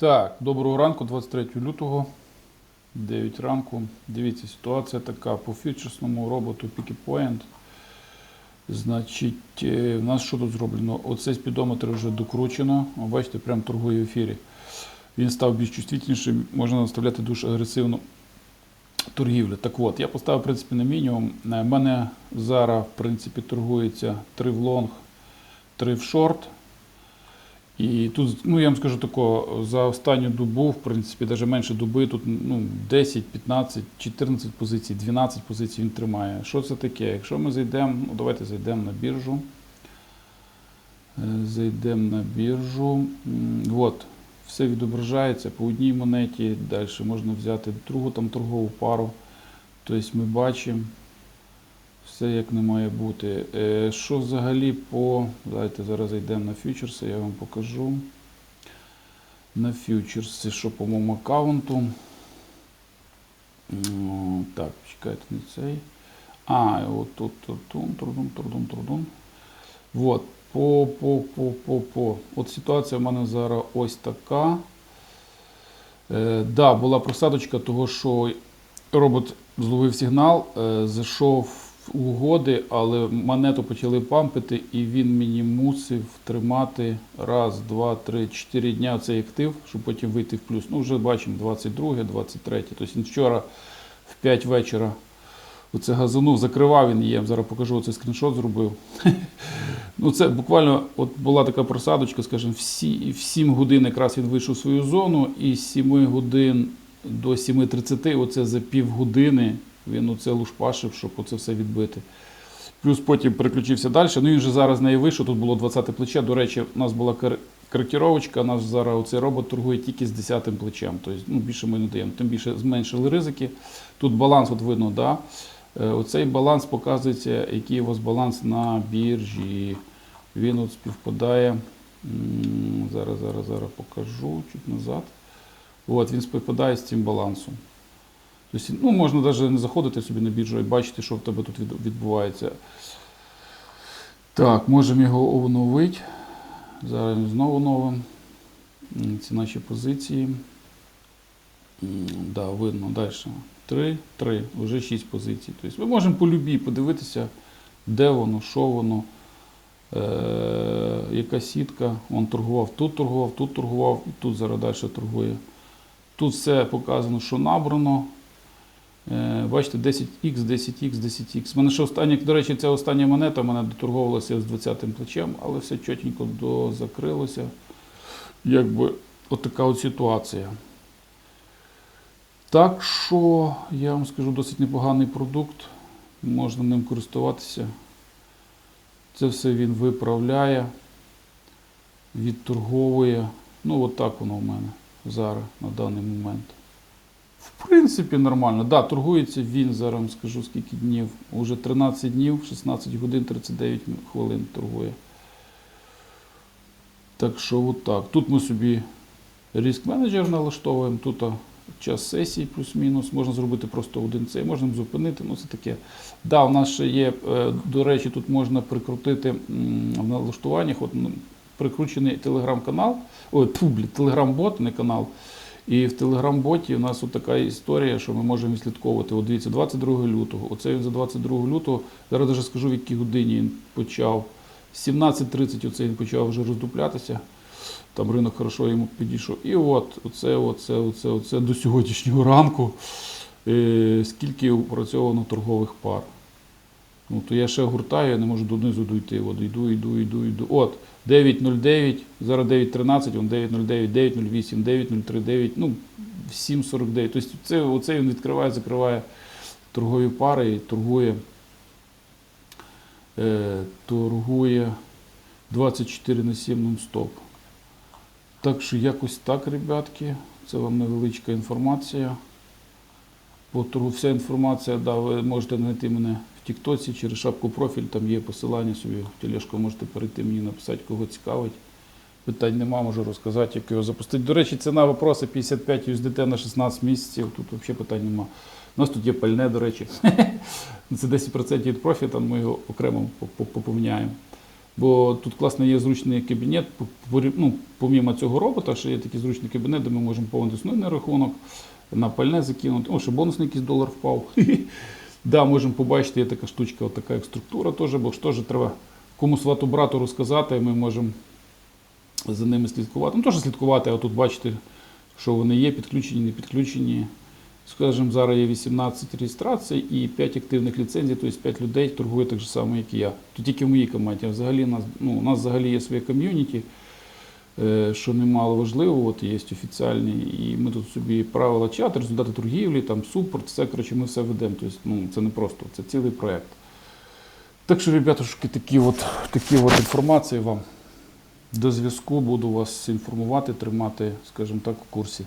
Так, доброго ранку, 23 лютого, 9 ранку. Дивіться, ситуація така по фьючерсному роботу Picky Point. Значить, е, в нас що тут зроблено? Оцей спідометр вже докручено. Бачите, прям торгує в ефірі. Він став більш чувствительнішим, можна наставляти дуже агресивну торгівлю. Так от, я поставив в принципі на мінімум. У мене зараз в принципі торгується 3 в лонг, 3 в шорт. І тут, ну я вам скажу тако, за останню добу, в принципі, навіть менше доби, тут ну, 10, 15, 14 позицій, 12 позицій він тримає. Що це таке? Якщо ми зайдемо, ну давайте зайдемо на біржу. Е, Зайдемо на біржу. От, все відображається по одній монеті. Далі можна взяти другу там торгову пару. Тобто ми бачимо все як не має бути. Е, Що взагалі по. Давайте зараз зайдемо на фьючерси, я вам покажу. На фьючерси, що по моєму аккаунту. Так, чекайте не цей. А, от тут, тут, тут, трудун, трудун, трудун. По, по, по, по, по. От ситуація в мене зараз ось така. Е, да, була просадочка того, що робот зловив сигнал, е, зайшов угоди, але монету почали пампити, і він мені мусив тримати раз, два, три, чотири дня цей актив, щоб потім вийти в плюс. Ну, вже бачимо 22, 23. Тобто він вчора в 5 вечора оце газанув, закривав він її, я вам зараз покажу, оцей скріншот зробив. Ну, це буквально от була така просадочка, скажімо, всі, в 7 годин якраз він вийшов в свою зону, і з 7 годин до 7.30, оце за півгодини він оце лушпашив, щоб оце все відбити. Плюс потім переключився далі. Ну він вже зараз з неї вийшов, тут було 20 плече. До речі, у нас була кор- коректировочка, у нас зараз оцей робот торгує тільки з 10 плечем. Тобто, ну, більше ми не даємо. Тим більше зменшили ризики. Тут баланс, от видно, да? Е, Оцей баланс показується, який у вас баланс на біржі. Він от співпадає. Зараз, зараз, зараз покажу чуть назад. От, він співпадає з цим балансом. Тобто, ну, можна навіть не заходити собі на біржу і бачити, що в тебе тут відбувається. Так, можемо його оновити. Зараз знову оновимо. М, Ці наші позиції. Да, видно далі. 3, 3, вже 6 позицій. Тобто ми можемо по любій подивитися, де воно, що воно, е, яка сітка. Він торгував, тут торгував, тут торгував, і тут зараз далі торгує. Тут все показано, що набрано. Е, Бачите, 10х, 10х, 10х. У мене ще остання, до речі, ця остання монета мене доторговувалася з 20-м плечем, але все чотенько дозакрилося. Якби от така от ситуація. Так що, я вам скажу, досить непоганий продукт. Можна ним користуватися. Це все він виправляє, відторговує. Ну, от воно в мене зараз, на даний момент. В принципі, нормально. Да, торгується він зараз, скажу скільки днів. Уже 13 днів, 16 годин 39 хвилин торгує. Так що от так. Тут ми собі риск менеджер налаштовуємо. Тут час сесії плюс-мінус. Можна зробити просто один цей, можна зупинити. Ну, це таке. Да, у нас ще є, е, до речі, тут можна прикрутити в налаштуваннях. От, прикручений телеграм-канал, ой, публі, телеграм-бот, не канал. І в телеграм-боті у нас от така історія, що ми можемо відслідковувати. От дивіться, 22 лютого. Оце він за 22 лютого. Зараз даже скажу, в якій годині він почав. 17.30 оце він почав вже роздуплятися. Там ринок хорошо йому підійшов. І от оце, оце, оце, оце до сьогоднішнього ранку. Е, скільки опрацьовано торгових пар. Ну, то я ще гуртаю, я не можу донизу дойти. От йду, йду, йду, йду. От, 9.09, зараз 9.13, он 9.09, 9.08, 9.039, ну, 7.49. Тобто це, оце він відкриває, закриває торгові пари і торгує, е, торгує 24 на 7 нон-стоп. Так що якось так, ребятки. Це вам невеличка інформація. По торгу вся інформація, да, ви можете знайти мене Тіктоці через шапку профіль, там є посилання собі тележку, можете перейти мені написати, кого цікавить. Питань нема, можу розказати, як його запустити. До речі, ціна вопроси 55 USDT на 16 місяців. Тут взагалі питань нема. У нас тут є пальне, до речі. Це 10% від профіта, ми його окремо поп- поп- поміняємо. Бо тут класно є зручний кабінет, ну, помімо цього робота, ще є такий зручний кабінет, де ми можемо повний основний рахунок, на пальне закинути. О, ще бонусний якийсь долар впав. Да, можемо побачити, є така штучка, от така як структура теж, бо ж теж треба комусь свату брату розказати, і ми можемо за ними слідкувати. Ну, теж слідкувати, а тут бачите, що вони є, підключені, не підключені. Скажімо, зараз є 18 реєстрацій і 5 активних ліцензій, тобто 5 людей торгує так же само, як і я. Тут тільки в моїй команді. А взагалі нас, ну, у нас взагалі є своє ком'юніті, що немало важливо, от є офіціальні, і ми тут собі правила чат, результати торгівлі, там супорт, все, коротше, ми все ведемо. Тобто, ну, це не просто, це цілий проєкт. Так що, ребятушки, такі от, такі от інформації вам. До зв'язку буду вас інформувати, тримати, скажімо так, в курсі.